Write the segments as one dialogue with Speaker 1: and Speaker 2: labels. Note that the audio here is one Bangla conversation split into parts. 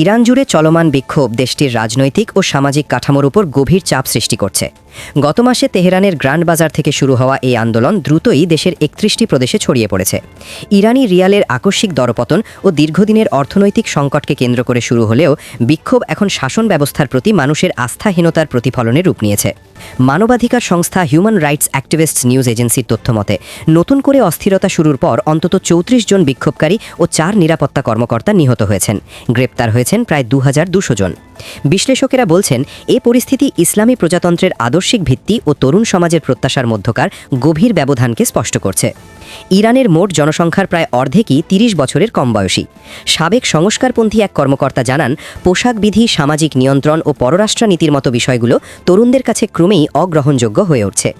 Speaker 1: ইরান জুড়ে চলমান বিক্ষোভ দেশটির রাজনৈতিক ও সামাজিক কাঠামোর উপর গভীর চাপ সৃষ্টি করছে। গত মাসে তেহরানের গ্র্যান্ড বাজার থেকে শুরু হওয়া এই আন্দোলন দ্রুতই দেশের একত্রিশটি প্রদেশে ছড়িয়ে পড়েছে। ইরানি রিয়ালের আকস্মিক দরপতন ও দীর্ঘদিনের অর্থনৈতিক সংকটকে কেন্দ্র করে শুরু হলেও বিক্ষোভ এখন শাসন ব্যবস্থার প্রতি মানুষের আস্থাহীনতার প্রতিফলনে রূপ নিয়েছে। মানবাধিকার সংস্থা হিউম্যান রাইটস অ্যাক্টিভিস্টস নিউজ এজেন্সির তথ্যমতে নতুন করে অস্থিরতা শুরুর পর অন্তত চৌত্রিশ জন বিক্ষোভকারী ও চার নিরাপত্তা কর্মকর্তা নিহত হয়েছেন। গ্রেপ্তার হয়েছেন প্রায় দু জন। বিশ্লেষকেরা বলছেন, এ পরিস্থিতি ইসলামী প্রজাতন্ত্রের আদর্শিক ভিত্তি ও তরুণ সমাজের প্রত্যাশার মধ্যকার গভীর ব্যবধানকে স্পষ্ট করছে। ইরানের মোট জনসংখ্যার প্রায় অর্ধেকই তিরিশ বছরের কম বয়সী। সাবেক সংস্কারপন্থী এক কর্মকর্তা জানান, পোশাক বিধি, সামাজিক নিয়ন্ত্রণ ও পররাষ্ট্রনীতির মতো বিষয়গুলো তরুণদের কাছে ক্রমেই অগ্রহণযোগ্য হয়ে উঠছে।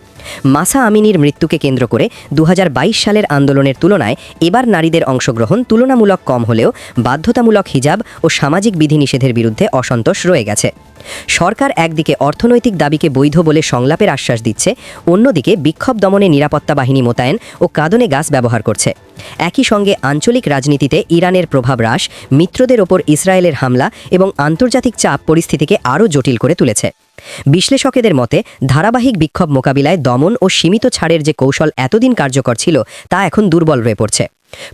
Speaker 1: মাসা আমিনীর মৃত্যুকে কেন্দ্র করে দু হাজার বাইশ সালের আন্দোলনের তুলনায় এবার নারীদের অংশগ্রহণ তুলনামূলক কম হলেও বাধ্যতামূলক হিজাব ও সামাজিক বিধিনিষেধের বিরুদ্ধে অসন্তোষ রয়ে গেছে। সরকার একদিকে অর্থনৈতিক দাবিকে বৈধ বলে সংলাপের আশ্বাস দিচ্ছে, অন্যদিকে বিক্ষোভ দমনে নিরাপত্তা বাহিনী মোতায়েন ও কাঁদনে গাছ ব্যবহার করছে। একই সঙ্গে আঞ্চলিক রাজনীতিতে ইরানের প্রভাব হ্রাস, মিত্রদের ওপর ইসরায়েলের হামলা এবং আন্তর্জাতিক চাপ পরিস্থিতিকে আরও জটিল করে তুলেছে। বিশ্লেষকেদের মতে, ধারাবাহিক বিক্ষোভ মোকাবিলায় দমন ও সীমিত ছাড়ের যে কৌশল এতদিন কার্যকর ছিল, তা এখন দুর্বল হয়ে পড়ছে।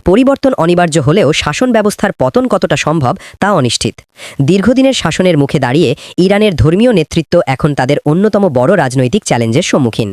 Speaker 1: পরিবর্তন অনিবার্য হলেও শাসন ব্যবস্থার পতন কতটা সম্ভব তা অনিশ্চিত। দীর্ঘদিনের শাসনের মুখে দাঁড়িয়ে ইরানের ধর্মীয় নেতৃত্ব এখন তাদের অন্যতম বড় রাজনৈতিক চ্যালেঞ্জের সম্মুখীন।